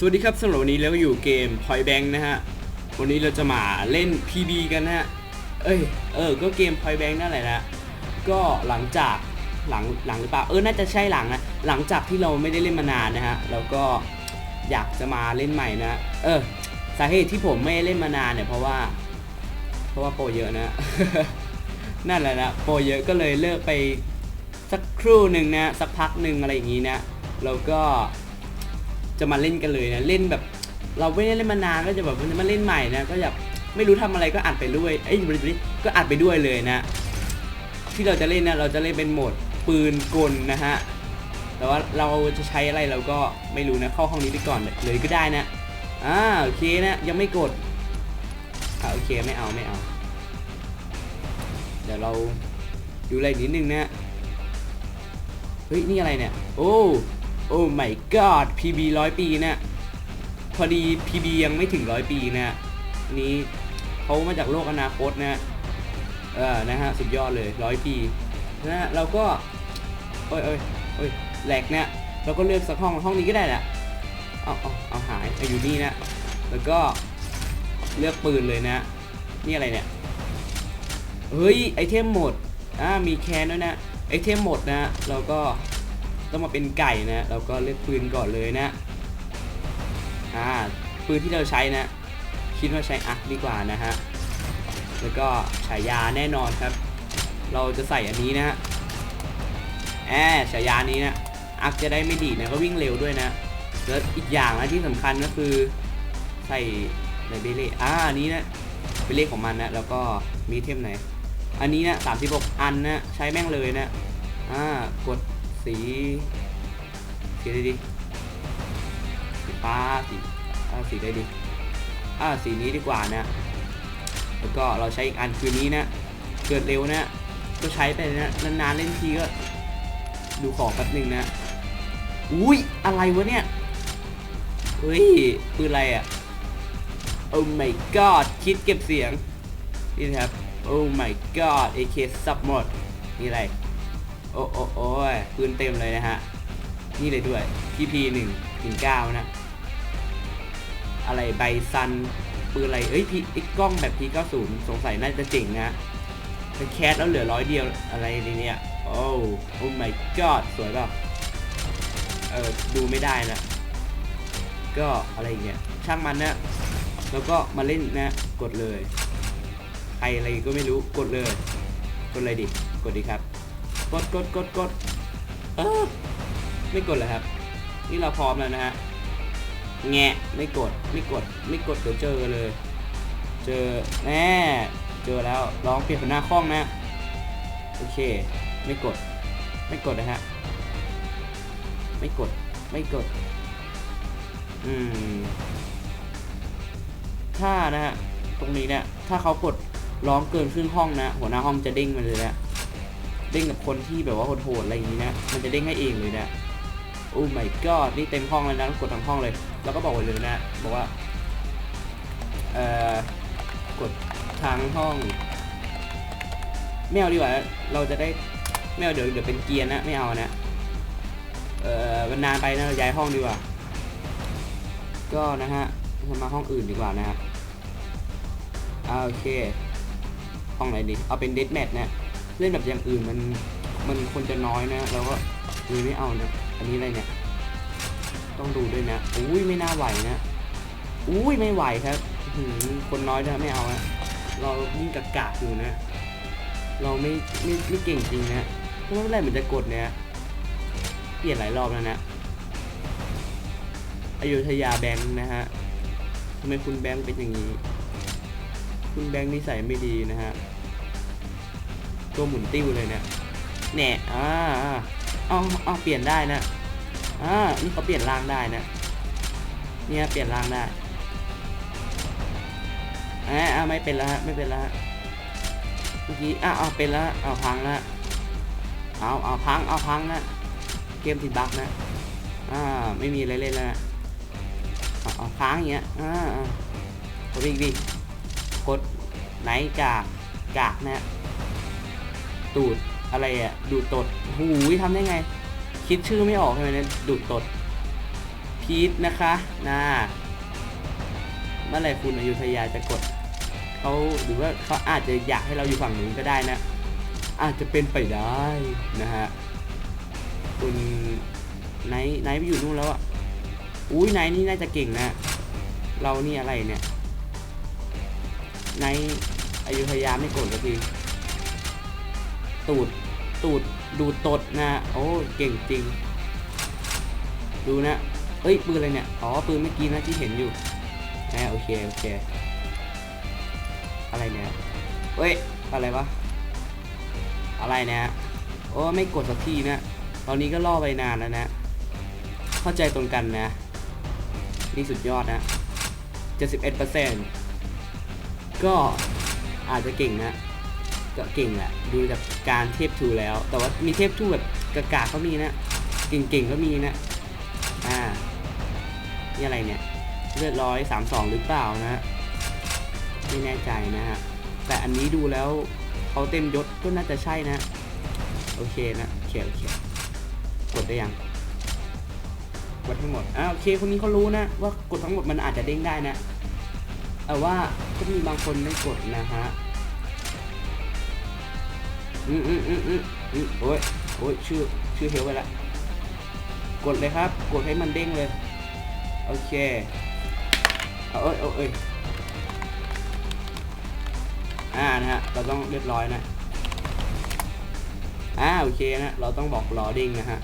สวัสดีครับสำหรับวันนี้เราก็อยู่เกม Point Bank นะฮะ วันนี้เราจะมาเล่น PB กันนะฮะ เอ้ย เออ ก็เกม Point Bank นั่นแหละนะ ก็หลังจากหลังหลังหรือเปล่า เออ น่าจะใช่หลังนะ หลังจากที่เราไม่ได้เล่นมานานนะฮะ แล้วก็อยากจะมาเล่นใหม่นะ เออ สาเหตุที่ผมไม่เล่นมานานเนี่ยเพราะว่า เพราะว่าโปรเยอะนะ นั่นแหละนะ โปรเยอะก็เลยเลิกไปสักครู่หนึ่งนะ สักพักหนึ่งอะไรอย่างนี้นะ แล้วก็ จะมาเล่นกันเลยนะเล่นแบบ เราไม่ได้เล่นมานานก็จะแบบมาเล่นใหม่นะก็แบบไม่รู้ทำอะไรก็อัดไปด้วยเอ้ยก็อัดไปด้วยเลยนะ ที่เราจะเล่นนะเราจะเล่นเป็นโหมดปืนกลนะฮะแต่ว่าเราจะใช้อะไรเราก็ไม่รู้นะเข้าห้องนี้ไปก่อนเลยก็ได้นะอ่าโอเคนะยังไม่กดอ่าโอเคไม่เอาไม่เอา เดี๋ยวเราดูอะไรนิดนึงนะเฮ้ยนี่อะไรเนี่ย โอ้ โอ้ my god PB ร้อยปีนะพอดี PB ยังไม่ถึงร้อยปีนะอันนี้เขามาจากโลกอนาคตนะเออนะฮะสุดยอดเลยร้อยปีนะฮะเราก็โอ้ยโอ้ยโอ้ยแหลกเนี่ยเราก็เลือกสักห้องห้องนี้ก็ได้แหละเอาเอาเอาหายเอาอยู่นี่นะแล้วก็เลือกปืนเลยนะ นี่อะไรเนี่ยเฮ้ยไอเทมหมดอ่ามีแคนด้วยนะไอเทมหมดนะเราก็ ต้องมาเป็นไก่นะเราก็เลือกปืนก่อนเลยนะอ่าปืนที่เราใช้นะ คิดว่าใช้อักดีกว่านะฮะแล้วก็ฉายาแน่นอนครับ เราจะใส่อันนี้นะฮะแอบฉายานี้นะอักจะได้ไม่ดีนะก็วิ่งเร็วด้วยนะแล้วอีกอย่างนะที่สำคัญก็คือใส่ในเบเล่อ่าอันนี้นะเบเล่ของมันนะแล้วก็มีเทมไหน อันนี้นะ36อันนะใช้แม่งเลยนะอ่ากด สีสีอะไรดีสีฟ้าสีอ่าสีอะไรดีอ่าสีนี้ดีกว่านะ แล้วก็เราใช้อีกอันคือนี้นะ เกิดเร็วนะ ก็ใช้ไปนะนานๆเล่นทีก็ ดูของแป๊บหนึ่งนะ อุ้ยอะไรวะเนี่ยเฮ้ยปืนอะไรอะโอ้ my god คิดเก็บเสียง นี่นะครับโอ้ my god AK ซับหมดนี่อะไร โอ้โอ้โอ้ยปืนเต็มเลยนะฮะ นี่เลยด้วย PP 1นึ่งถึงเก้านะ อะไรใบซันปืนอะไร เอ้ยพีไอ้กล้องแบบ P90 สงสัยน่าจะเจ๋งนะแต่แคสแล้วเหลือร้อยเดียวอะไรในเนี่ยโอ้โอ้ my god สวยแบบเออดูไม่ได้นะ ก็อะไรอย่างเงี้ยช่างมันนะ แล้วก็มาเล่นนะ กดเลยใครอะไรก็ไม่รู้กดเลย กดเลยดิ กดดิครับ กดกดกดกดไม่กดเลยครับ นี่เราพร้อมแล้วนะฮะแงะไม่กดไม่กดไม่กดเดี๋ยวเจอเลย เจอแน่เจอแล้วลองเปลี่ยนเป็นหน้าคล้องนะโอเค ไม่กด ไม่กดนะฮะไม่กดไม่กด อืม ถ้านะฮะตรงนี้เนี่ยถ้าเขากดร้องเกินครึ่งห้องนะ หัวหน้าห้องจะเด้งมาเลยนะ เด้งกับคนที่แบบว่าโหดๆอะไรอย่างนี้นะมันจะเด้งให้เองเลยนะโอ้ my god นี่เต็มห้องเลยนะกดทั้งห้องเลย แล้วก็บอกไว้เลยนะบอกว่าเอ่อกดทั้งห้องไม่เอาดีกว่าเราจะได้ไม่เอาเดี๋ยวเดี๋ยวเป็นเกียร์นะไม่เอานะเอ่อมันนานไปนะเราย้ายห้องดีกว่า ก็นะฮะมาห้องอื่นดีกว่านะฮะโอเค ห้องไหนดี เอาเป็นเดดแมทนะ เล่นแบบอย่างอื่นมันมันคนจะน้อยนะเราก็เลยไม่เอานะอันนี้อะไรเนี่ย ต้องดูด้วยนะอุ้ยไม่น่าไหวนะอุ้ยไม่ไหวครับคนน้อยนะไม่เอานะเรายิ่งกากากอยู่นะ เราไม่ไม่ไม่เก่งจริงนะเพราะว่าเมื่อไหรมันจะกดเนี่ยเปลี่ยนหลายรอบแล้วนะอยุธยาแบงค์นะฮะทำไมคุณแบงค์เป็นอย่างนี้ คุณแบงค์นิสัยไม่ดีนะฮะ ตัวหมุนติ้วเลยเนี่ยแหน่อ่าอ่าเอาเอาเปลี่ยนได้นะอ่านี่เขาเปลี่ยนร่างได้นะเนี่ยเปลี่ยนร่างได้อ่าอ่าไม่เป็นแล้วฮะไม่เป็นแล้วฮะเมื่อกี้อ่าเอาเป็นแล้วฮะเอาพังแล้วฮะเอาเอาพังเอาพังนะเกมติดบั๊กนะอ่าไม่มีอะไรเล่นแล้วนะเอาเอาค้างอย่างเงี้ยอ่าอ่ากดอีกดิกดไหนกากกากนะ ตูดอะไรอะ ดูดตดหูยทำได้ไง คิดชื่อไม่ออกใช่ไหมเนี่ยดูดตด พีทนะคะนะเมื่อไหร่คุณอยุธยาจะกดเขาหรือว่าเขาอาจจะอยากให้เราอยู่ฝั่งนู้นก็ได้นะ อาจจะเป็นไปได้นะฮะคุณไนไนไปอยู่นู่นแล้วอะอุ้ยไนนี่น่าจะเก่งนะ เรานี่อะไรเนี่ยไนอยุธยาไม่กดสักที ตูด ตูด ดูตดนะ โอ้ เก่งจริง ดูนะ เอ้ย ปืนอะไรเนี่ย อ๋อ ปืนเมื่อกี้นะที่เห็นอยู่แหมโอเค โอเค อะไรเนี่ยเอ้ย อะไรวะ อะไรเนี่ย โอ้ ไม่กดสักทีนะ ตอนนี้ก็ล่อไปนานแล้วนะ เข้าใจตรงกันนะ นี่สุดยอดนะ 71%ก็อาจจะเก่งนะ ก็เก่งแหละดูจากการเทพทูแล้ว แต่ว่ามีเทพทูแบบกากาก็มีนะเก่งๆก็มีนะอ่านี่อะไรเนี่ยเลือดร้อยสามสองหรือเปล่านะไม่แน่ใจนะฮะแต่อันนี้ดูแล้วเขาเต็มยศก็น่าจะใช่นะ โอเคนะโอเคโอเคกดได้ยังกดทั้งหมดอ่าโอเคคนนี้เขารู้นะ ว่ากดทั้งหมดมันอาจจะเด้งได้นะแต่ว่าก็มีบางคนไม่กดนะฮะ อืมอืมอืมอืมอืมโอ้ยโอ้ยชื่อชื่อเฮลไปละ กดเลยครับ กดให้มันเด้งเลย โอเค เอาเอ้ยเอาเอ้ยอ่านะฮะ เราต้องเรียบร้อยนะอ่าโอเคนะ เราต้องบอกรอเด้งนะฮะ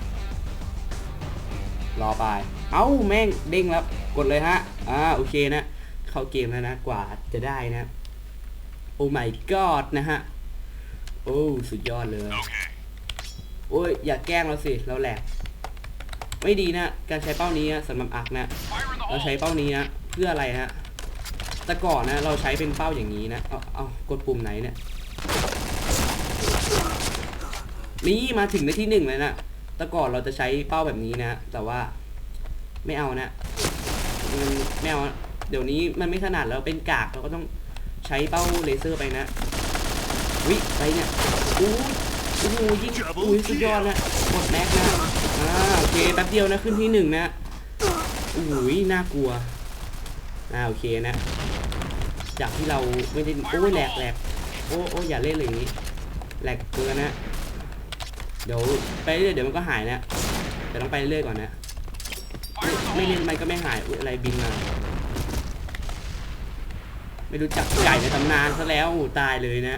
รอไป เอ้าแม่งเด้งแล้ว กดเลยฮะ อ่าโอเคนะ เข้าเกมแล้วนะ กว่าจะได้นะ โอ้ my god นะฮะ โอ้สุดยอดเลย โอ้ยอย่าแกล้งเราสิ เราแหลก ไม่ดีนะ การใช้เป้านี้นะสำหรับอักนะ เราใช้เป้านี้นะเพื่ออะไรฮะ แต่ก่อนนะเราใช้เป็นเป้าอย่างนี้นะ เอาเอากดปุ่มไหนเนี่ย นี่มาถึงในที่หนึ่งเลยนะ แต่ก่อนเราจะใช้เป้าแบบนี้นะ แต่ว่าไม่เอานะมันไม่เอานะเดี๋ยวนี้มันไม่ถนัดแล้วเป็นกากเราก็ต้องใช้เป้าเลเซอร์ไปนะ วิไปเนี่ยอู้โอ้โหยิงอุ้ยสุดยอดนะกดแม็กนะอ่าโอเคแป๊บเดียวนะขึ้นที่หนึ่งนะอุ้ยน่ากลัวอ่าโอเคนะ จากที่เราไม่ได้โอ้ยแหลกแหลกโอ้โอ้อย่าเล่นเลยอย่างนี้แหลกเกินนะ เดี๋ยวไปเรื่อยเดี๋ยวมันก็หายนะแต่ต้องไปเรื่อยก่อนนะไม่ไม่เล่นมันก็ไม่หายอุ๊ยอะไรบินมาไม่รู้จักไก่ในตำนานซะแล้วตายเลยนะ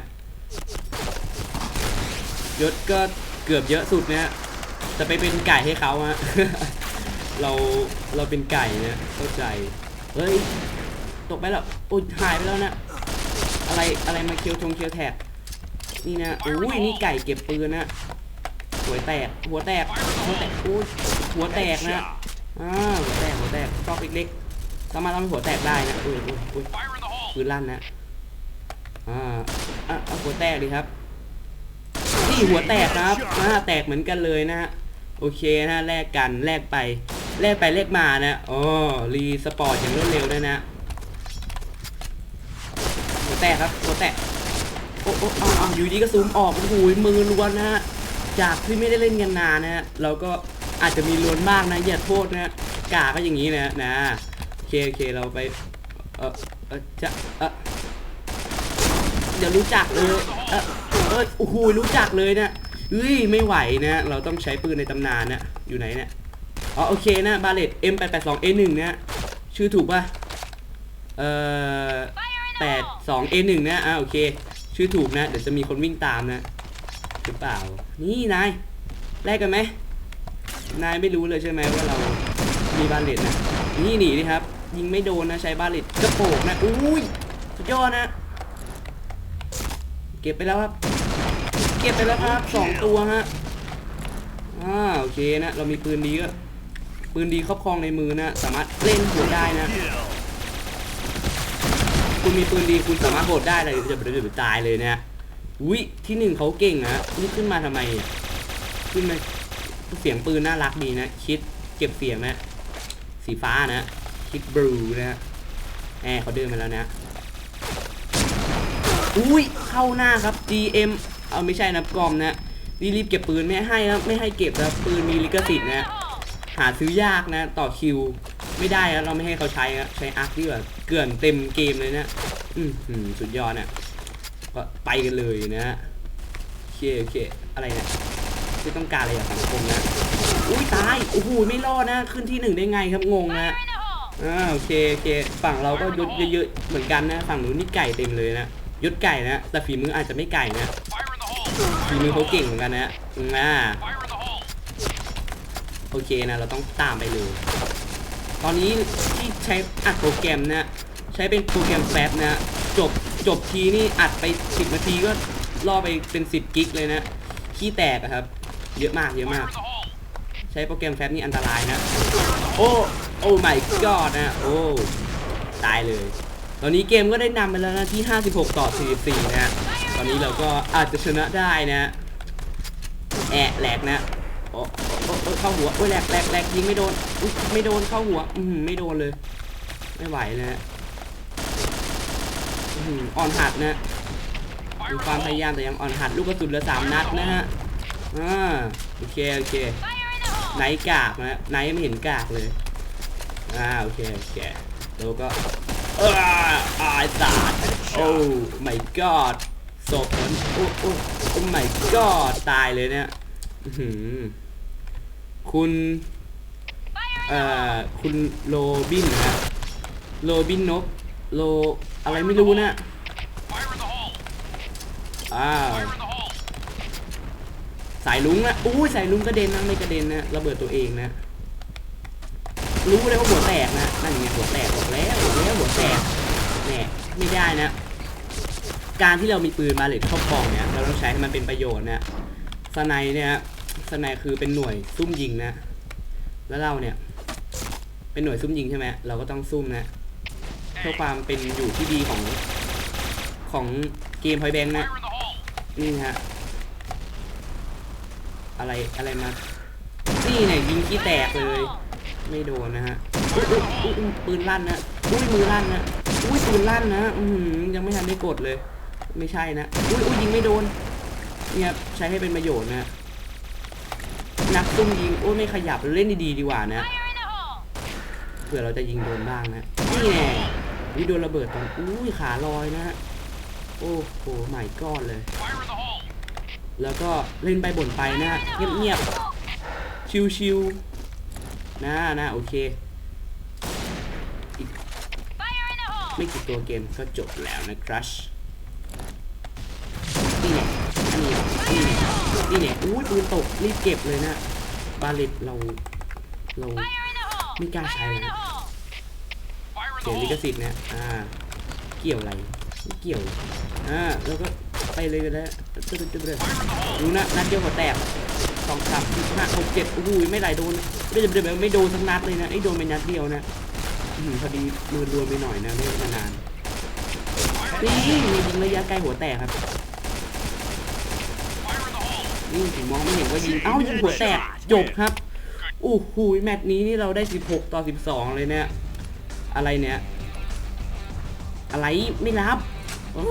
ยศก็เกือบเยอะสุดเนะจะไปเป็นไก่ให้เขาฮะเราเราเป็นไก่นะเข้าใจ เฮ้ย ตกไปแล้วโอ้ยหายไปแล้วนะ อะไรอะไรมาเคียวชงเคียวแทกนี่นะอุ้ยนี่ไก่เก็บปืนนะหัวแตก หัวแตก หัวแตกอุ้ยหัวแตกนะอ่าหัวแตกหัวแตกชอบเล็กๆสามารถทำหัวแตกได้นะอุ้ยอุ้ยอุ้ยปืนลั่นนะอ่าอะเอาหัวแตกดีครับ หัวแตกครับอ่าแตกเหมือนกันเลยนะฮะโอเคนะแลกกันแลกไปแลกไปแลกมานะอ๋อรีสปอร์ตอย่างรวดเร็วด้วยนะหัวแตกครับหัวแตกโอ้โอ้เอาเอาอยู่ดีก็ซูมออกโอ้โหมือล้วนนะฮะจากที่ไม่ได้เล่นกันนานนะฮะเราก็อาจจะมีล้วนบ้างนะอย่าโทษนะกาก็อย่างนี้นะนะโอเคโอเคเราไปเออเออจะเออเดี๋ยวรู้จักเลยเออ เอยโอ้โหรู้จักเลยเนะเฮ้ยไม่ไหวนะ เราต้องใช้ปืนในตำนานนะอยู่ไหนเนี่ยอ๋อโอเคนะบาเลต M882A1 นะชื่อถูกป่ะเอ่อแปดสอง A หนึ่งนะอ่าโอเค ชื่อถูกนะ เดี๋ยวจะมีคนวิ่งตามนะหรือเปล่า นี่นายแลกกันไหมนายไม่รู้เลยใช่ไหมว่าเรามีบาเลตนะนี่หนีดิครับ ยิงไม่โดนนะใช้บาเลตกระโปงนะอุ้ยสุดยอดนะ เก็บไปแล้วครับ เก็บไปแล้วครับสองตัวฮะอ่าโอเคนะ เรามีปืนดีก็ปืนดีครอบครองในมือนะ สามารถเล่นหัวได้นะ คุณมีปืนดีคุณสามารถโหดได้เลยจะเดือดตายเลยนะอุ้ยที่หนึ่งเขาเก่งนะนี่ขึ้นมาทำไมขึ้นมาเสียงปืนน่ารักดีนะคิดเก็บเสียงนะสีฟ้านะคิดบลูนะแอร์เขาเดินมาแล้วนะอุ้ยเข้าหน้าครับ GM เอาไม่ใช่นะกอมนะรีรีบเก็บปืนไม่ให้นะไม่ให้เก็บนะปืนมีลิขสิทธิ์นะหาซื้อยากนะ ต่อคิว ไม่ได้นะเราไม่ให้เขาใช้นะใช้อาร์คดีกว่าเกลื่อนเต็มเกมเลยนะอืมสุดยอดนะก็ไปกันเลยนะฮะโอเคโอเคอะไรเนี่ยไม่ต้องการอะไรจากสังคมนะอุ้ยตายโอ้โหไม่รอดนะ ขึ้นที่หนึ่งได้ไงครับงงนะอ่าโอเคโอเคฝั่งเราก็ยศเยอะๆเหมือนกันนะ ฝั่งนู้นนี่ไก่เต็มเลยนะยศไก่นะแต่ฝีมืออาจจะไม่ไก่นะ ฝีมือเขาเก่งเหมือนกันนะอ่าโอเคนะเราต้องตามไปเลย ตอนนี้ที่ใช้อัดโปรแกรมนะใช้เป็นโปรแกรมแฟบนะจบจบทีนี่อัดไป 10 นาทีก็ล่อไปเป็น 10 กิกเลยนะขี้แตกอะครับ เยอะมากเยอะมาก ใช้โปรแกรมแฟบนี่อันตรายนะ โอ้โอ้ my god นะ โอ้ตายเลย ตอนนี้เกมก็ได้นำไปแล้วนะที่ 56 ต่อ 44 นะ ตอนนี้เราก็อาจจะชนะได้นะแอะแหลกนะโอ้โอ้เข้าหัวโอ้ยแหลกแหลกแหลกยิงไม่โดนอุ๊ยไม่โดนเข้าหัวอือหือไม่โดนเลย ไม่ไหวนะฮะอื้อหืออ่อนหัดนะมีความพยายามแต่ยังอ่อนหัดลูกกระสุนเหลือสามนัดนะฮะอ่าโอเคโอเคไนกากนะไนไม่เห็นกากเลยอ่าโอเคโอเคแล้วก็เอออายสาดโอ้ my god ศพมันโอ้โอ้โอ้ my god ตายเลยเนี่ยอื้อหือคุณ เอ่อ คุณโรบินนะโรบินนกโรอะไรไม่รู้นะ Fire in the hole! อ่า Fire in the hole! สายลุงนะอู้ยสายลุงกระเด็นนะไม่กระเด็นนะระเบิดตัวเองนะ รู้เลยว่าหัวแตกนะนั่นไงหัวแตกบอกแล้วบอกแล้วหัวแตกแหน่ไม่ได้นะ การที่เรามีปืนมาหล็กครอบครองเนี่ยเราต้องใช้ให้มันเป็นประโยชน์นะสไนเนี่ยสไนคือเป็นหน่วยซุ่มยิงนะ แล้วเราเนี่ย เป็นหน่วยซุ่มยิงใช่ไหมเราก็ต้องซุ่มนะเพื่อความเป็นอยู่ที่ดีของของเกมพอยแบงค์นะนี่ฮะอะไรอะไรมานี่เนี่ยยิงขี้แตกเลย ไม่โดนนะฮะปืนลั่นนะอุ้ยมือลั่นนะอุ้ยปืนลั่นนะอืยังไม่ทันได้กดเลย ไม่ใช่นะ อุ้ยอุ้ยยิงไม่โดนเนี่ยใช้ให้เป็นประโยชน์นะ นักซุ่มยิง โอ้ยไม่ขยับเล่นดีๆดีกว่านะ เผื่อเราจะยิงโดนบ้างนะ นี่แน่วิโดนระเบิดตรงอุ้ยขาลอยนะฮะ โอ้โหใหม่ก้อนเลย แล้วก็เล่นไปบ่นไปนะเงียบๆ ชิวๆ นะนะโอเคอีกไม่กี่ตัวเกมก็จบแล้วนะครัช นี่เนี่ยนี่เนี่ยนี่เนี่ยอุ้ยปืนตกรีบเก็บเลยนะบาเลตเราเราไม่กล้าใช้เลยนะเสียลิขสิทธิ์เนี่ยอ่าเกี่ยวอะไรเกี่ยวอ่าแล้วก็ไปเลยก็ได้ตึ๊ดตึ๊ดเลย Fire in the hole! รู้นะนัดเดียวหัวแตกสองสามสี่ห้าหกเจ็ดโอ้โหไม่ไหลโดนไม่ได้ไม่ไม่โดนสักนัดเลยนะไอ้โดนไปนัดเดียวนะอือพอดีมือรวนไปหน่อยนะไม่นานนี่มียิงระยะไกลหัวแตกครับ Fire in the hole! นี่ผมมองไม่เห็นว่ายิง เอ้ายิงหัวแตกจบครับโอ้โหแมตช์นี้นี่เราได้ 16 ต่อ 12 เลยเนี่ย อะไรเนี่ย อะไรไม่รับโอ้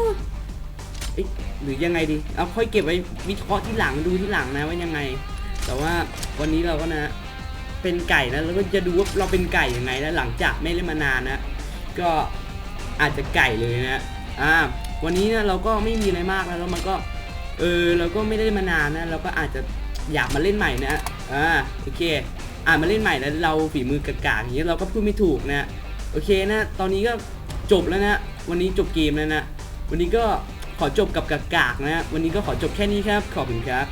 เอ๊ะหรือยังไงดีเอาค่อยเก็บไว้วิเคราะห์ที่หลังดูที่หลังนะว่ายังไง แต่ว่าวันนี้เราก็นะ เป็นไก่นะแล้วก็จะดูว่าเราเป็นไก่ยังไงนะหลังจากไม่เล่นมานานนะ ก็อาจจะไก่เลยนะอ่าวันนี้นะเราก็ไม่มีอะไรมากนะแล้วมันก็ เออเราก็ไม่ได้มานานนะเราก็อาจจะอยากมาเล่นใหม่นะอ่าโอเค อ่ามาเล่นใหม่แล้วเราฝีมือกากๆอย่างนี้เราก็พูดไม่ถูกนะโอเคนะ ตอนนี้ก็จบแล้วนะ วันนี้จบเกมแล้วนะ วันนี้ก็ขอจบกับกากๆนะ วันนี้ก็ขอจบแค่นี้ครับ ขอบคุณครับ